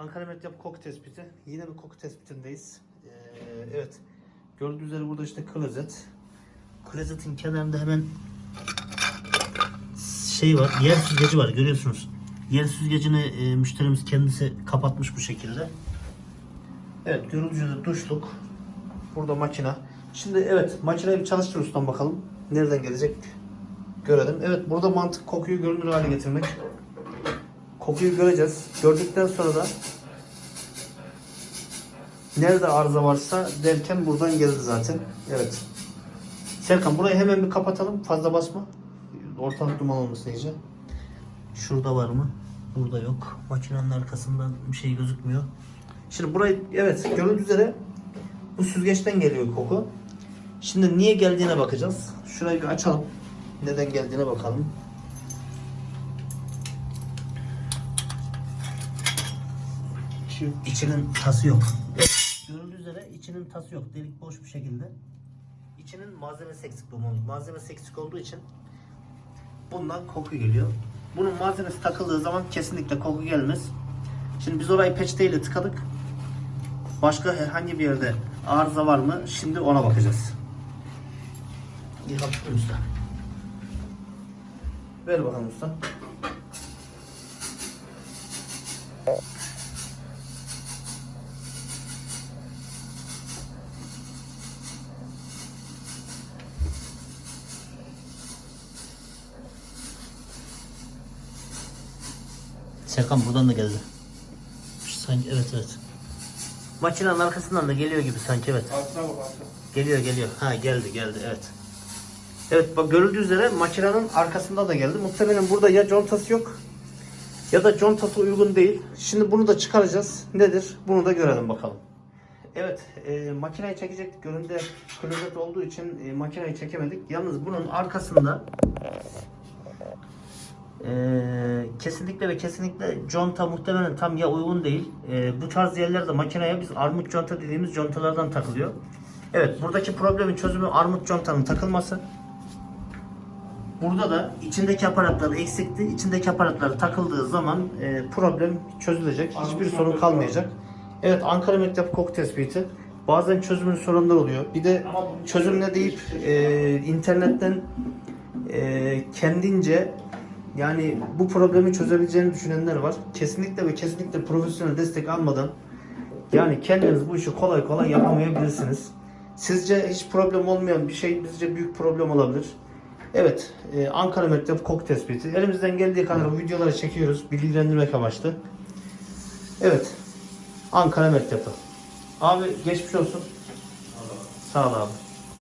Ankara Medyap koku tespiti. Yine bir koku tespitindeyiz. Ee, evet. Gördüğünüz üzere burada işte klozet. Klozetin kenarında hemen şey var. Yer süzgeci var. Görüyorsunuz. Yer süzgecini e, müşterimiz kendisi kapatmış bu şekilde. Evet. Görüldüğü üzere duşluk. Burada makina. Şimdi evet makineyi bir çalıştır ustam bakalım. Nereden gelecek görelim. Evet burada mantık kokuyu görünür hale getirmek. Kokuyu göreceğiz. Gördükten sonra da nerede arıza varsa derken buradan geldi zaten. Evet. Serkan burayı hemen bir kapatalım. Fazla basma. Ortalık duman olmasın iyice. Şurada var mı? Burada yok. Makinenin arkasından bir şey gözükmüyor. Şimdi burayı evet görüldüğü üzere bu süzgeçten geliyor koku. Şimdi niye geldiğine bakacağız. Şurayı bir açalım. Neden geldiğine bakalım. Şu içinin tası yok. Görüldüğü üzere içinin tası yok. Delik boş bir şekilde. İçinin malzemesi eksik olmalı. Malzemesi eksik olduğu için bundan koku geliyor. Bunun malzemesi takıldığı zaman kesinlikle koku gelmez. Şimdi biz orayı peçeteyle tıkadık. Başka herhangi bir yerde arıza var mı? Şimdi ona bakacağız. Yıkatın usta. Ver bakalım usta. Serkan buradan da geldi. Sanki evet evet. Makinenin arkasından da geliyor gibi sanki evet. Altına bak altına. Geliyor geliyor. Ha geldi geldi evet. Evet bak görüldüğü üzere makinenin arkasında da geldi. Muhtemelen burada ya contası yok ya da contası uygun değil. Şimdi bunu da çıkaracağız. Nedir? Bunu da görelim bakalım. Evet e, makineyi çekecektik. Önünde klozet olduğu için e, makineyi çekemedik. Yalnız bunun arkasında e, kesinlikle ve kesinlikle conta muhtemelen tam ya uygun değil. E, bu tarz yerlerde makineye biz armut conta dediğimiz contalardan takılıyor. Evet buradaki problemin çözümü armut contanın takılması. Burada da içindeki aparatlar eksikti. İçindeki aparatlar takıldığı zaman e, problem çözülecek. Hiçbir sorun kalmayacak. Evet Ankara Mektep koku tespiti. Bazen çözümün sorunlar oluyor. Bir de çözüm ne deyip e, internetten e, kendince yani bu problemi çözebileceğini düşünenler var. Kesinlikle ve kesinlikle profesyonel destek almadan yani kendiniz bu işi kolay kolay yapamayabilirsiniz. Sizce hiç problem olmayan bir şey bizce büyük problem olabilir. Evet, e, Ankara Mektep koku tespiti. Elimizden geldiği kadar bu videoları çekiyoruz, bilgilendirmek amaçlı. Evet, Ankara Mektep'i. Abi geçmiş olsun. Sağ ol abi.